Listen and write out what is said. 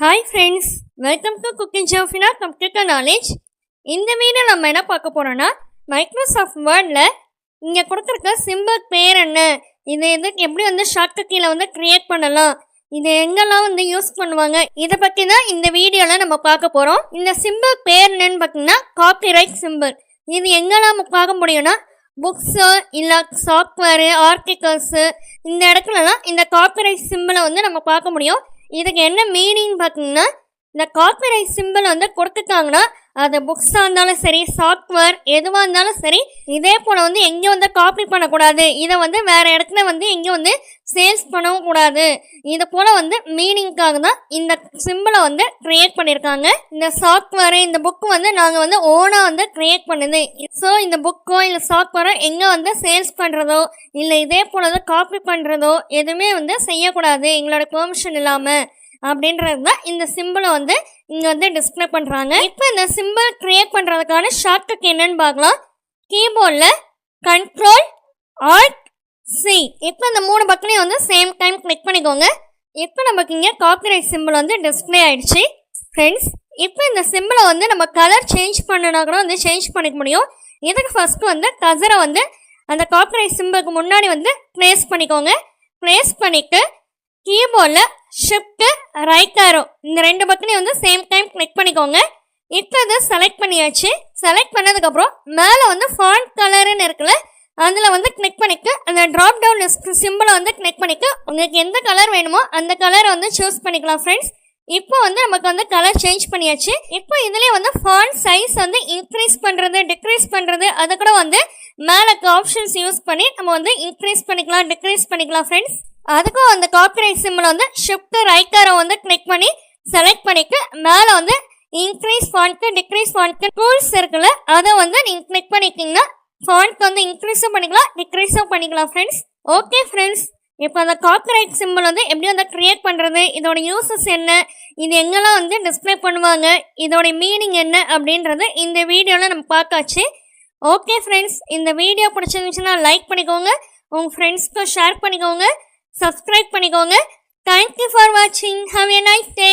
Hi friends welcome to cooking ஜோஃபினா computer knowledge இந்த video நம்ம என்ன பார்க்க போகிறோன்னா மைக்ரோசாஃப்ட் வேர்டில் இங்கே கொடுத்துருக்க சிம்பிள் பேர் என்ன? இது இது எப்படி வந்து ஷார்ட்கட் கீழே வந்து க்ரியேட் பண்ணலாம்? இது எங்கெல்லாம் வந்து யூஸ் பண்ணுவாங்க? இதை பற்றி தான் இந்த வீடியோவில் நம்ம பார்க்க போகிறோம் இந்த சிம்பிள் பேர் என்னன்னு பார்த்தீங்கன்னா காப்பிரைட் சிம்பிள் இது எங்கெல்லாம் நம்ம பார்க்க முடியும்னா புக்ஸு இல்லை சாஃப்ட்வேரு ஆர்டிகல்ஸு இந்த இடத்துலலாம் இந்த காப்பிரைட் சிம்பிளை வந்து நம்ம பார்க்க முடியும். இதுக்கு என்ன மீனிங் பார்த்தீங்கன்னா இந்த காப்பிரைட் சிம்பிள் வந்து கொடுத்துட்டாங்கன்னா அது புக்ஸாக இருந்தாலும் சரி சாஃப்ட்வேர் எதுவாக இருந்தாலும் சரி இதே போல் வந்து எங்கேயும் வந்து காப்பி பண்ணக்கூடாது. இதை வந்து வேறு இடத்துல வந்து எங்கேயும் வந்து சேல்ஸ் பண்ணவும் கூடாது. இதை போல் வந்து மீனிங்க்காக தான் இந்த சிம்பிளை வந்து க்ரியேட் பண்ணியிருக்காங்க. இந்த சாஃப்ட்வேர் இந்த புக்கு வந்து நாங்கள் வந்து ஓனாக வந்து க்ரியேட் பண்ணுது. ஸோ இந்த புக்கோ இல்லை சாஃப்ட்வேரோ எங்கே வந்து சேல்ஸ் பண்ணுறதோ இல்லை இதே போல் வந்து காப்பி பண்ணுறதோ எதுவுமே வந்து செய்யக்கூடாது. எங்களோட பெர்மிஷன் இல்லாமல் அப்படின்றது தான் இந்த சிம்பிளை வந்து இங்கே வந்து டிஸ்கிரைப் பண்ணுறாங்க இப்போ இந்த சிம்பிள் க்ரியேட் பண்ணுறதுக்கான ஷார்ட்கட் என்னன்னு பார்க்கலாம். கீபோர்டில் கண்ட்ரோல் ஆல்ட் சி இப்போ இந்த மூணு பக்கனையும் வந்து சேம் டைம் கிளிக் பண்ணிக்கோங்க. இப்போ நமக்கு இங்கே காப்பிரைட் சிம்பிள் வந்து டிஸ்பிளே ஆயிடுச்சு. ஃப்ரெண்ட்ஸ் இப்போ இந்த சிம்பிளை வந்து நம்ம கலர் சேஞ்ச் பண்ணனா கூட வந்து சேஞ்ச் பண்ணிக்க முடியும். இதுக்கு ஃபஸ்ட்டு வந்து கசரை வந்து அந்த காப்பிரைட் சிம்பிளுக்கு முன்னாடி வந்து ப்ளேஸ் பண்ணிக்கோங்க. ப்ளேஸ் பண்ணிவிட்டு கீபோர்டில் ஷிஃப்ட்டு ரைட் ஆரோ இந்த ரெண்டு பக்கனையும் வந்து சேம் டைம் கிளிக் பண்ணிக்கோங்க. இப்போ இதை செலக்ட் பண்ணியாச்சு. செலக்ட் பண்ணதுக்கப்புறம் மேலே வந்து ஃபாண்ட் கலருன்னு இருக்குல்ல அதில் வந்து கிளிக் பண்ணிக்க அந்த ட்ராப் டவுன் சிம்பிளை வந்து கிளிக் பண்ணிக்க உங்களுக்கு எந்த கலர் வேணுமோ அந்த கலரை வந்து சூஸ் பண்ணிக்கலாம் ஃப்ரெண்ட்ஸ் இப்போ வந்து நமக்கு வந்து கலர் சேஞ்ச் பண்ணியாச்சு. இப்போ இதுலேயே வந்து ஃபாண்ட் சைஸ் வந்து இன்க்ரீஸ் பண்ணுறது டிக்ரீஸ் பண்ணுறது அது கூட வந்து மேலே ஆப்ஷன்ஸ் யூஸ் பண்ணி நம்ம வந்து இன்க்ரீஸ் பண்ணிக்கலாம் டிக்ரீஸ் பண்ணிக்கலாம் ஃப்ரெண்ட்ஸ் அதுக்கும் அந்த காப்பிரைட் சிம்மில் வந்து ஷிஃப்ட் ரைட்டரை வந்து கிளிக் பண்ணி செலக்ட் பண்ணிட்டு மேலே வந்து இன்க்ரீஸ் ஃபாண்ட்க்கு டிக்ரீஸ் ஃபாண்ட்க்கு டூல்ஸ் இருக்குல்ல அதை வந்து நீங்கள் கிளிக் பண்ணிக்கிங்கன்னா ஃபாண்ட் வந்து இன்க்ரீஸும் பண்ணிக்கலாம் டிக்ரீஸும் பண்ணிக்கலாம் ஃப்ரெண்ட்ஸ் ஓகே ஃப்ரெண்ட்ஸ் இப்போ அந்த காப்பிரைட் சிம்பிள் வந்து எப்படி வந்து க்ரியேட் பண்ணுறது இதோட யூசஸ் என்ன இது எங்கெல்லாம் வந்து டிஸ்ப்ளே பண்ணுவாங்க இதோட மீனிங் என்ன அப்படின்றது இந்த வீடியோவில் நம்ம பார்க்காச்சு ஓகே ஃப்ரெண்ட்ஸ் இந்த வீடியோ பிடிச்சிருந்துச்சுன்னா லைக் பண்ணிக்கோங்க. உங்கள் ஃப்ரெண்ட்ஸ்க்கு ஷேர் பண்ணிக்கோங்க. சப்ஸ்கிரைப் பண்ணிக்கோங்க தேங்க்யூ ஃபார் வாட்சிங் ஹாவ் எ நைஸ் டே